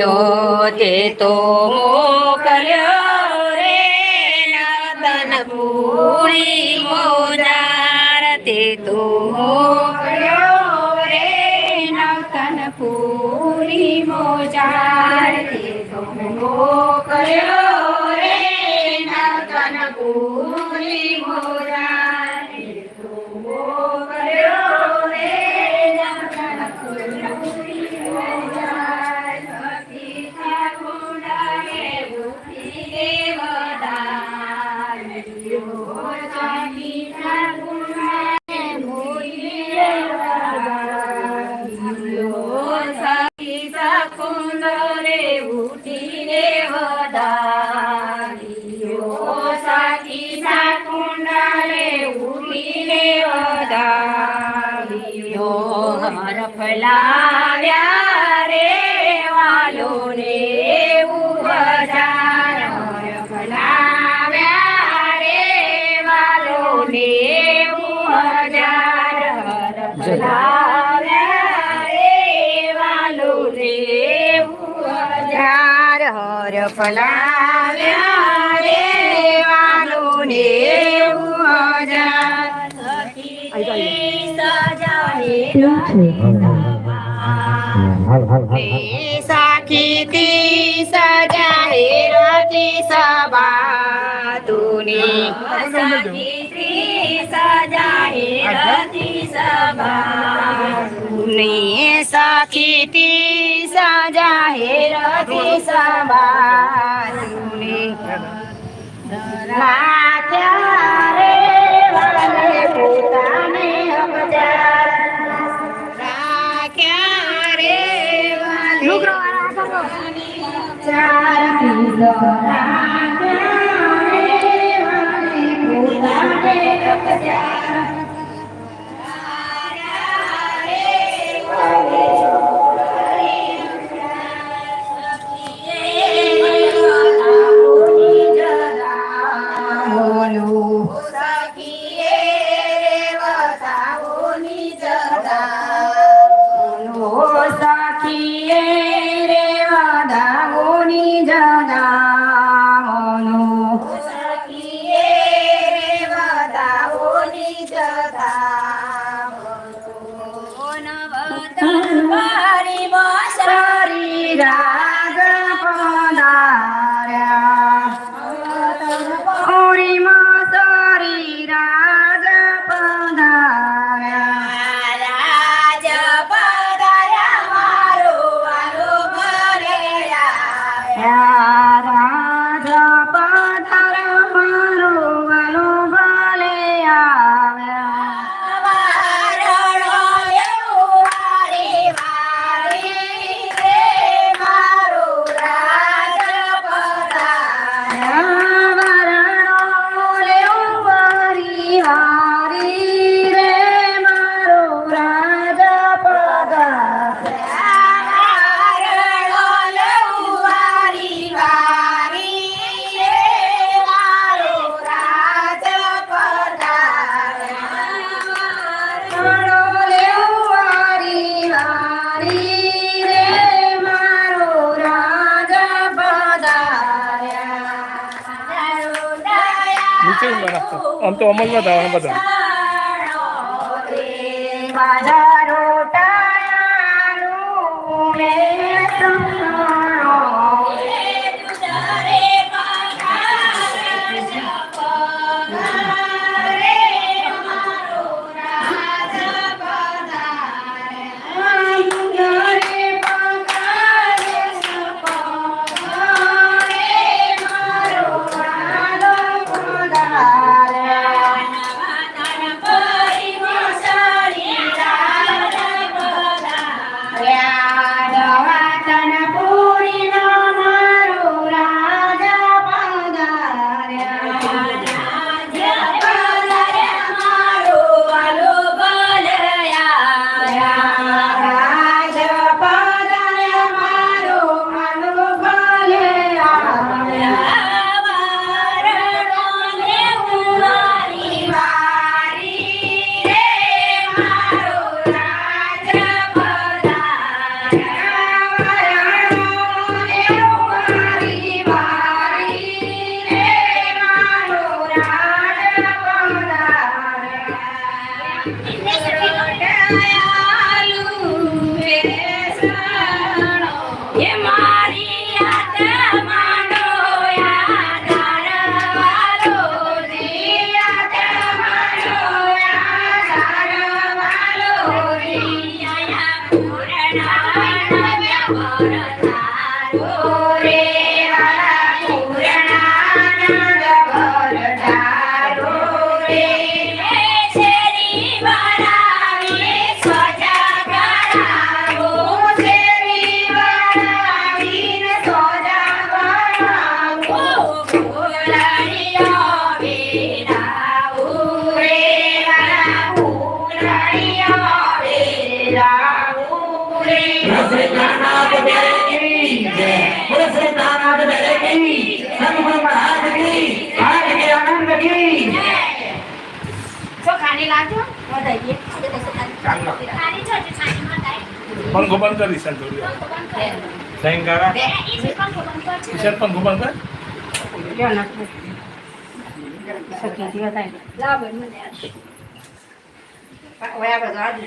મોકલ્યો તે તો મોકલ્યો રે નતન પૂરી મોજાર. તે તો મોકલ્યો પૂરી મોજાર. તે તો મોકલ્યો દેવદાર યો હર ફલાવ્યા રે વાલો ને ઉભજાર હર રે વાલો ને ઉભજાર હર રે વાલો प्यारे साखी थी सजाए राती सबा तूने साखी थी सजाए राती सबा तूने साखी थी सजाए राती सबा तूने राख्या रे वाले पोता हम जा વાલે ચાર પીલો વાદાઓની જનાઓની સારી રાગ પધાર્યા નીચે આમ તો અમલમાં થવાના બધા. Yeah. श्री नाथ मेरे की जय श्री नाथ मेरे की सदगुरु महाराज की आज के आनंद की तो खाने लाजो बताइए खाने छोटे खाने बताइए पंखो बंद कर ईशान थोड़ी सही करा ईशान पंखो बंद कर क्या ना सकी थी बताइए लाभ मैंने वह बता दी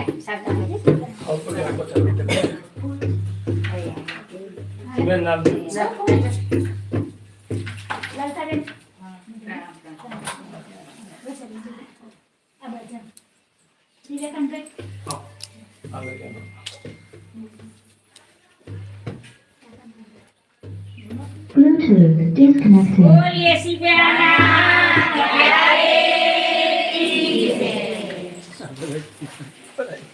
Tingnan Bluetooth disconnected.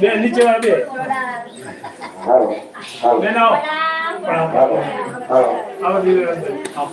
બે નીચે બે બેન આવો આવો આવો